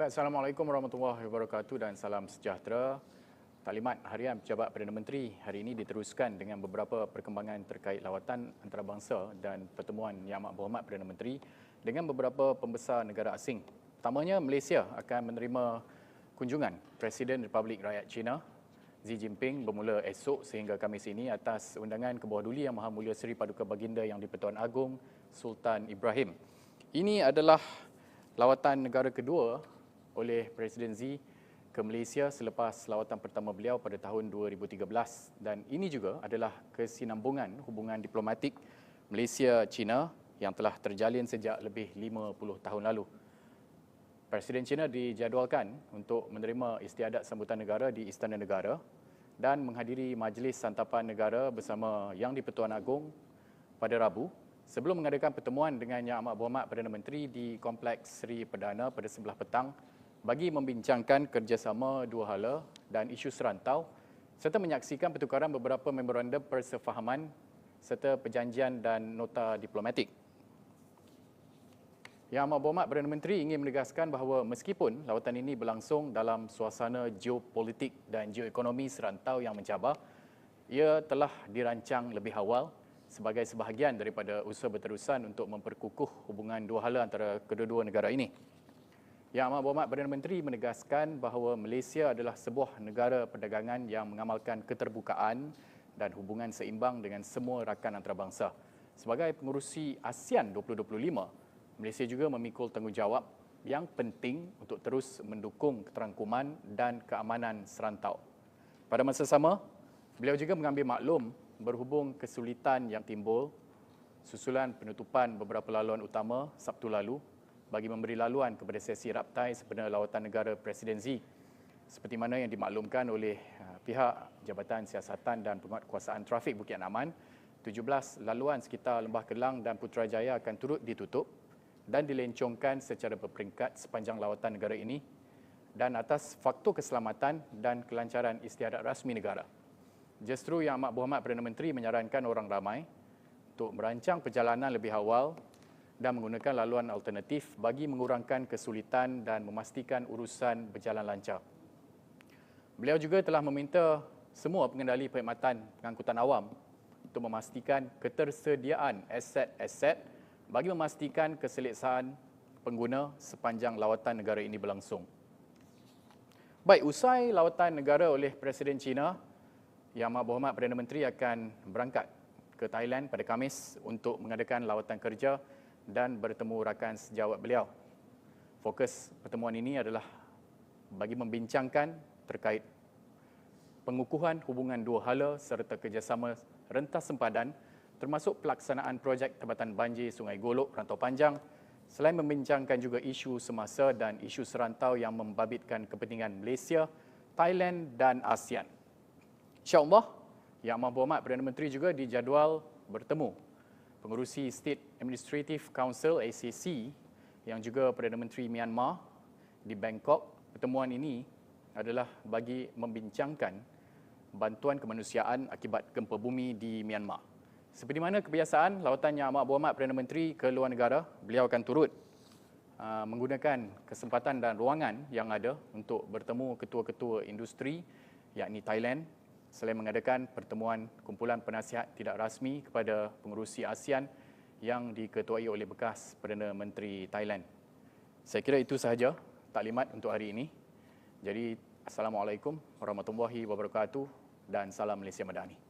Assalamualaikum warahmatullahi wabarakatuh dan salam sejahtera. Taklimat Harian Pejabat Perdana Menteri hari ini diteruskan dengan beberapa perkembangan terkait lawatan antarabangsa dan pertemuan Yang Amat Berhormat Perdana Menteri dengan beberapa pembesar negara asing. Pertamanya, Malaysia akan menerima kunjungan Presiden Republik Rakyat China Xi Jinping bermula esok sehingga Khamis ini atas undangan ke bawah duli Yang Maha Mulia Seri Paduka Baginda Yang di-Pertuan Agong Sultan Ibrahim. Ini adalah lawatan negara kedua oleh Presiden Xi ke Malaysia selepas lawatan pertama beliau pada tahun 2013 dan ini juga adalah kesinambungan hubungan diplomatik Malaysia-China yang telah terjalin sejak lebih 50 tahun lalu. Presiden China dijadualkan untuk menerima istiadat sambutan negara di Istana Negara dan menghadiri majlis santapan negara bersama Yang di-Pertuan Agong pada Rabu sebelum mengadakan pertemuan dengan Yang Amat Berhormat Perdana Menteri di Kompleks Seri Perdana pada sebelah petang bagi membincangkan kerjasama dua hala dan isu serantau serta menyaksikan pertukaran beberapa memorandum persefahaman serta perjanjian dan nota diplomatik. Yang Amat Berhormat Perdana Menteri ingin menegaskan bahawa meskipun lawatan ini berlangsung dalam suasana geopolitik dan geoekonomi serantau yang mencabar, ia telah dirancang lebih awal sebagai sebahagian daripada usaha berterusan untuk memperkukuh hubungan dua hala antara kedua-dua negara ini. Yang Amat Berhormat Perdana Menteri menegaskan bahawa Malaysia adalah sebuah negara perdagangan yang mengamalkan keterbukaan dan hubungan seimbang dengan semua rakan antarabangsa. Sebagai pengurusi ASEAN 2025, Malaysia juga memikul tanggungjawab yang penting untuk terus mendukung keterangkuman dan keamanan serantau. Pada masa sama, beliau juga mengambil maklum berhubung kesulitan yang timbul susulan penutupan beberapa laluan utama Sabtu lalu bagi memberi laluan kepada sesi raptai sebenar lawatan negara Presiden Xi seperti mana yang dimaklumkan oleh uh, pihak Jabatan Siasatan dan Penguatkuasaan Trafik Bukit Aman 17 laluan sekitar Lembah Kelang dan Putrajaya akan turut ditutup dan dilencongkan secara berperingkat sepanjang lawatan negara ini dan atas faktor keselamatan dan kelancaran istiadat rasmi negara. Justru Yang Amat Berhormat Perdana Menteri menyarankan orang ramai untuk merancang perjalanan lebih awal dan menggunakan laluan alternatif bagi mengurangkan kesulitan dan memastikan urusan berjalan lancar. Beliau juga telah meminta semua pengendali perkhidmatan pengangkutan awam untuk memastikan ketersediaan aset-aset bagi memastikan keseleksaan pengguna sepanjang lawatan negara ini berlangsung. Baik, usai lawatan negara oleh Presiden China, yang Amat Berhormat Perdana Menteri akan berangkat ke Thailand pada Kamis untuk mengadakan lawatan kerja dan bertemu rakan sejawat beliau. Fokus pertemuan ini adalah bagi membincangkan terkait pengukuhan hubungan dua hala serta kerjasama rentas sempadan termasuk pelaksanaan projek Tempatan Banjir Sungai Golok Rantau Panjang selain membincangkan juga isu semasa dan isu serantau yang membabitkan kepentingan Malaysia, Thailand dan ASEAN. InsyaAllah, Yang Amat Berhormat Perdana Menteri juga dijadual bertemu pengurusi State Administrative Council ACC yang juga Perdana Menteri Myanmar di Bangkok. Pertemuan ini adalah bagi membincangkan bantuan kemanusiaan akibat gempa bumi di Myanmar. Seperti mana kebiasaan lawatan Yang Amat Berhormat Perdana Menteri ke luar negara, beliau akan turut uh, menggunakan kesempatan dan ruangan yang ada untuk bertemu ketua-ketua industri yakni Thailand, selain mengadakan pertemuan kumpulan penasihat tidak rasmi kepada pengurusi ASEAN yang diketuai oleh bekas Perdana Menteri Thailand. Saya kira itu sahaja taklimat untuk hari ini. Jadi, Assalamualaikum warahmatullahi wabarakatuh dan salam Malaysia Madani.